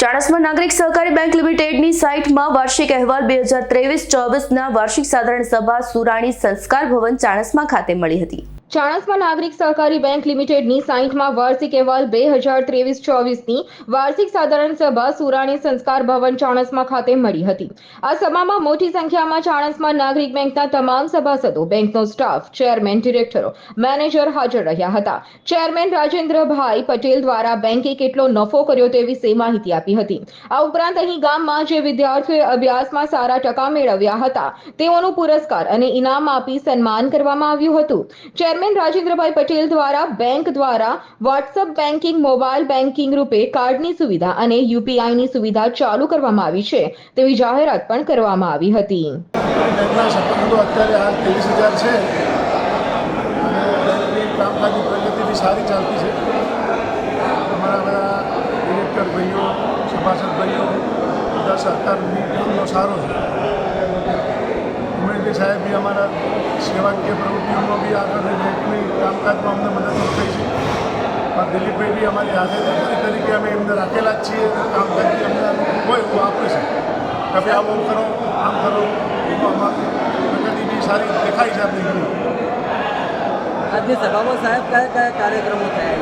ચાણસ્મા નાગરિક સહકારી બેંક લિમિટેડની સાઇટમાં વાર્ષિક અહેવાલ બે હજાર ત્રેવીસ ચોવીસના વાર્ષિક સાધારણ સભા સુરાણી સંસ્કાર ભવન ચાણસ્મા ખાતે મળી હતી. ચાણસ્મા નાગરિક સહકારી બેંક લિમિટેડની સાઈઠમાં વાર્ષિક અહેવાલ બે હજાર ત્રેવીસ ચોવીસની વાર્ષિક સાધારણ સભા સુરાણી સંસ્કાર ભવન ચાણસ્મા ખાતે મળી હતી. આ સભામાં મોટી સંખ્યામાં ચાણસ્મા નાગરિક બેંકના તમામ સભાસદો, બેંકનો સ્ટાફ, ચેરમેન, ડિરેક્ટરો, મેનેજર હાજર રહ્યા હતા. ચેરમેન રાજેન્દ્રભાઈ પટેલ દ્વારા બેંકે કેટલો નફો કર્યો તે વિશે માહિતી આપી હતી. આ ઉપરાંત અહીં ગામમાં જે વિદ્યાર્થીઓએ અભ્યાસમાં સારા ટકા મેળવ્યા હતા, તેઓનો પુરસ્કાર અને ઇનામ આપી સન્માન કરવામાં આવ્યું હતું. ચેરમેન રાજેન્દ્રભાઈ પટેલ દ્વારા બેંક દ્વારા વોટ્સઅપ બેન્કિંગ મોબાઈલ બેન્કિંગ રૂપે કાર્ડની સુવિધા અને યુપીઆઈની સુવિધા ચાલુ કરવામાં આવી છે તેવી જાહેરાત પણ કરવામાં આવી હતી. સાહેબ અમારા સેવાકીય પ્રવૃત્તિઓમાં બી આગળ બેંકની કામકાજમાં અમને મદદરૂપ થઈ છે. પણ દિલીપભાઈ બી અમારી આજે તરીકે અમે એમને રાખેલા જ છીએ. કામકાજ બી અમને હોય એવું આપે છે. કે ભાઈ આમ કરો આમ કરો પ્રગતિ બી સારી દેખાય છે આપણી ઘણી. આજની સભામાં સાહેબ કયા કયા કાર્યક્રમો થયા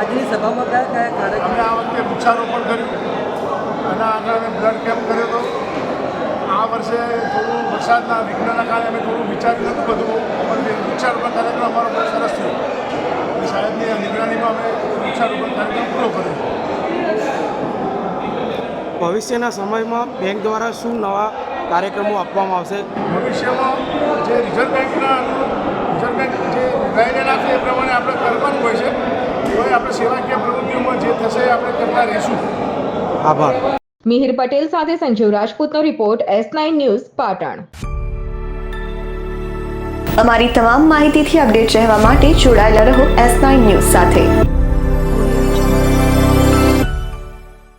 આજની સભામાં કયા કયા અમે આ વખતે વૃક્ષારોપણ કર્યું. અને આગળ અમે બ્લડ કેમ્પ કર્યો હતો. આ વર્ષે થોડું વરસાદના વિઘ્નના કારણે અમે થોડું વિચાર્યું નહોતું બધું પણ વૃક્ષારોપણ કાર્યક્રમ અમારો બહુ સરસ થયો. સાહેબની આ નિગરાનીમાં અમે વૃક્ષારોપણ કાર્યક્રમ પૂરો કર્યો. ભવિષ્યના સમયમાં બેંક દ્વારા શું નવા કાર્યક્રમો આપવામાં આવશે? ભવિષ્યમાં જે રિઝર્વ બેંકના રિઝર્વ બેંક જે ગાઈડલાઈન આપશે એ પ્રમાણે આપણે કરવાનું હોય છે. તોય આપણે સેવાકીય પ્રવૃત્તિઓમાં જે થશે આપણે કરતા રહીશું. આભાર. મિહિર પટેલ સાથે Sanjeev રાજપૂતનો report S nine news Patan. અમારી તમામ માહિતીથી અપડેટ રહેવા માટે જોડાયેલા રહો એસ નાઇન ન્યૂઝ સાથે.